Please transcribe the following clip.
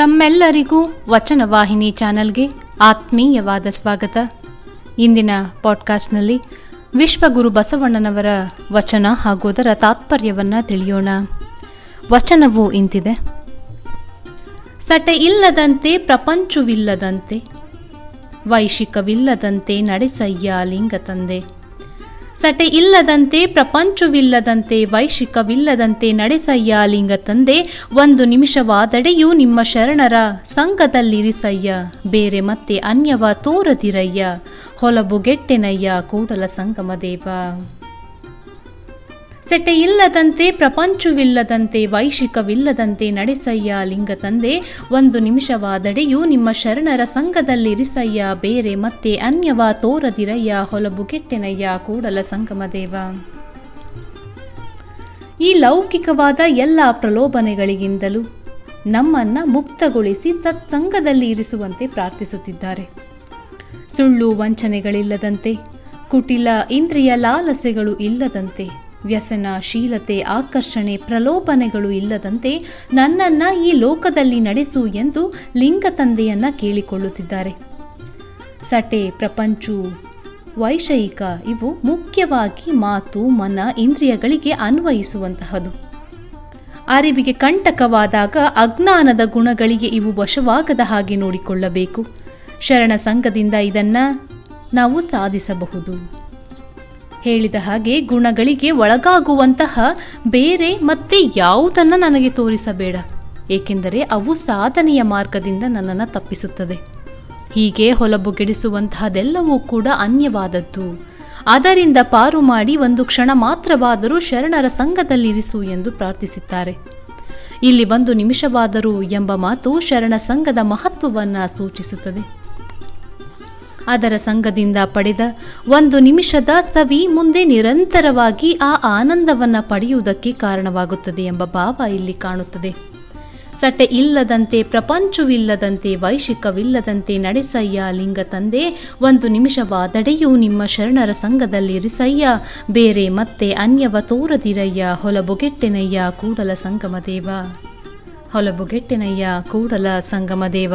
ತಮ್ಮೆಲ್ಲರಿಗೂ ವಚನವಾಹಿನಿ ಚಾನೆಲ್ಗೆ ಆತ್ಮೀಯವಾದ ಸ್ವಾಗತ. ಇಂದಿನ ಪಾಡ್ಕಾಸ್ಟ್ನಲ್ಲಿ ವಿಶ್ವಗುರು ಬಸವಣ್ಣನವರ ವಚನ ಹಾಗೂ ಅದರ ತಾತ್ಪರ್ಯವನ್ನು ತಿಳಿಯೋಣ. ವಚನವು ಇಂತಿದೆ. ಸಟೆ ಇಲ್ಲದಂತೆ ಪ್ರಪಂಚವಿಲ್ಲದಂತೆ, ವೈಶಿಕವಿಲ್ಲದಂತೆ ನಡೆಸಯ್ಯ ಲಿಂಗ ತಂದೆ ಸಟೆ ಇಲ್ಲದಂತೆ, ಪ್ರಪಂಚವಿಲ್ಲದಂತೆ, ವೈಶಿಕವಿಲ್ಲದಂತೆ ನಡೆಸಯ್ಯ ಲಿಂಗ ತಂದೆ, ಒಂದು ನಿಮಿಷವಾದಡೆಯೂ ನಿಮ್ಮ ಶರಣರ ಸಂಘದಲ್ಲಿರಿಸಯ್ಯ. ಬೇರೆ ಮತ್ತೆ ಅನ್ಯವ ತೋರದಿರಯ್ಯ. ಹೊಲಬುಗೆಟ್ಟೆನಯ್ಯ ಕೂಡಲ ಸಂಗಮ ದೇವ ಸೆಟೆ ಇಲ್ಲದಂತೆ, ಪ್ರಪಂಚವಿಲ್ಲದಂತೆ, ವೈಶಿಕವಿಲ್ಲದಂತೆ ನಡೆಸಯ್ಯ ಲಿಂಗ ತಂದೆ. ಒಂದು ನಿಮಿಷವಾದಡೆಯೂ ನಿಮ್ಮ ಶರಣರ ಸಂಘದಲ್ಲಿರಿಸಯ್ಯ. ಬೇರೆ ಮತ್ತೆ ಅನ್ಯವ ತೋರದಿರಯ್ಯ. ಹೊಲಬು ಕೆಟ್ಟೆನಯ್ಯ. ಕೂಡಲ ಸಂಗಮದೇವ ಈ ಲೌಕಿಕವಾದ ಎಲ್ಲ ಪ್ರಲೋಭನೆಗಳಿಗಿಂತಲೂ ನಮ್ಮನ್ನ ಮುಕ್ತಗೊಳಿಸಿ ಸತ್ಸಂಗದಲ್ಲಿ ಇರಿಸುವಂತೆ ಪ್ರಾರ್ಥಿಸುತ್ತಿದ್ದಾರೆ. ಸುಳ್ಳು ವಂಚನೆಗಳಿಲ್ಲದಂತೆ, ಕುಟಿಲ ಇಂದ್ರಿಯ ಲಾಲಸೆಗಳು ಇಲ್ಲದಂತೆ ವ್ಯಸನ, ಶೀಲತೆ, ಆಕರ್ಷಣೆ, ಪ್ರಲೋಭನೆಗಳು ಇಲ್ಲದಂತೆ ನನ್ನನ್ನು ಈ ಲೋಕದಲ್ಲಿ ನಡೆಸು ಎಂದು ಲಿಂಗ ತಂದೆಯನ್ನು ಕೇಳಿಕೊಳ್ಳುತ್ತಿದ್ದಾರೆ. ಸಟೆ, ಪ್ರಪಂಚು, ವೈಷಯಿಕ ಇವು ಮುಖ್ಯವಾಗಿ ಮಾತು, ಮನ, ಇಂದ್ರಿಯಗಳಿಗೆ ಅನ್ವಯಿಸುವಂತಹದು. ಅರಿವಿಗೆ ಕಂಟಕವಾದಾಗ ಅಜ್ಞಾನದ ಗುಣಗಳಿಗೆ ಇವು ವಶವಾಗದ ಹಾಗೆ ನೋಡಿಕೊಳ್ಳಬೇಕು. ಶರಣ ಸಂಘದಿಂದ ಇದನ್ನು ನಾವು ಸಾಧಿಸಬಹುದು. ಹೇಳಿದ ಹಾಗೆ ಗುಣಗಳಿಗೆ ಒಳಗಾಗುವಂತಹ ಬೇರೆ ಮತ್ತೆ ಯಾವುದನ್ನು ನನಗೆ ತೋರಿಸಬೇಡ. ಏಕೆಂದರೆ ಅವು ಸಾಧನೆಯ ಮಾರ್ಗದಿಂದ ನನ್ನನ್ನು ತಪ್ಪಿಸುತ್ತದೆ. ಹೀಗೆ ಹೊಲಬುಗೆಡಿಸುವಂತಹದೆಲ್ಲವೂ ಕೂಡ ಅನ್ಯವಾದದ್ದು. ಅದರಿಂದ ಪಾರು ಮಾಡಿ ಒಂದು ಕ್ಷಣ ಮಾತ್ರವಾದರೂ ಶರಣರ ಸಂಘದಲ್ಲಿರಿಸು ಎಂದು ಪ್ರಾರ್ಥಿಸಿದ್ದಾರೆ. ಇಲ್ಲಿ ಒಂದು ನಿಮಿಷವಾದರೂ ಎಂಬ ಮಾತು ಶರಣ ಸಂಘದ ಮಹತ್ವವನ್ನು ಸೂಚಿಸುತ್ತದೆ. ಅದರ ಸಂಘದಿಂದ ಪಡೆದ ಒಂದು ನಿಮಿಷದ ಸವಿ ಮುಂದೆ ನಿರಂತರವಾಗಿ ಆ ಆನಂದವನ್ನು ಪಡೆಯುವುದಕ್ಕೆ ಕಾರಣವಾಗುತ್ತದೆ ಎಂಬ ಭಾವ ಇಲ್ಲಿ ಕಾಣುತ್ತದೆ. ಸಟೆ ಇಲ್ಲದಂತೆ, ಪ್ರಪಂಚವಿಲ್ಲದಂತೆ, ವೈಶಿಕವಿಲ್ಲದಂತೆ ನಡೆಸಯ್ಯ ಲಿಂಗ ತಂದೆ, ಒಂದು ನಿಮಿಷವಾದಡೆಯು ನಿಮ್ಮ ಶರಣರ ಸಂಘದಲ್ಲಿರಿಸಯ್ಯ ಬೇರೆ ಮತ್ತೆ ಅನ್ಯವ ತೋರದಿರಯ್ಯ, ಹೊಲಬೊಗೆಟ್ಟೆನಯ್ಯ ಕೂಡಲ ಸಂಗಮದೇವ. ಹೊಲಬುಗೆಟ್ಟೆನಯ್ಯ ಕೂಡಲ ಸಂಗಮ ದೇವ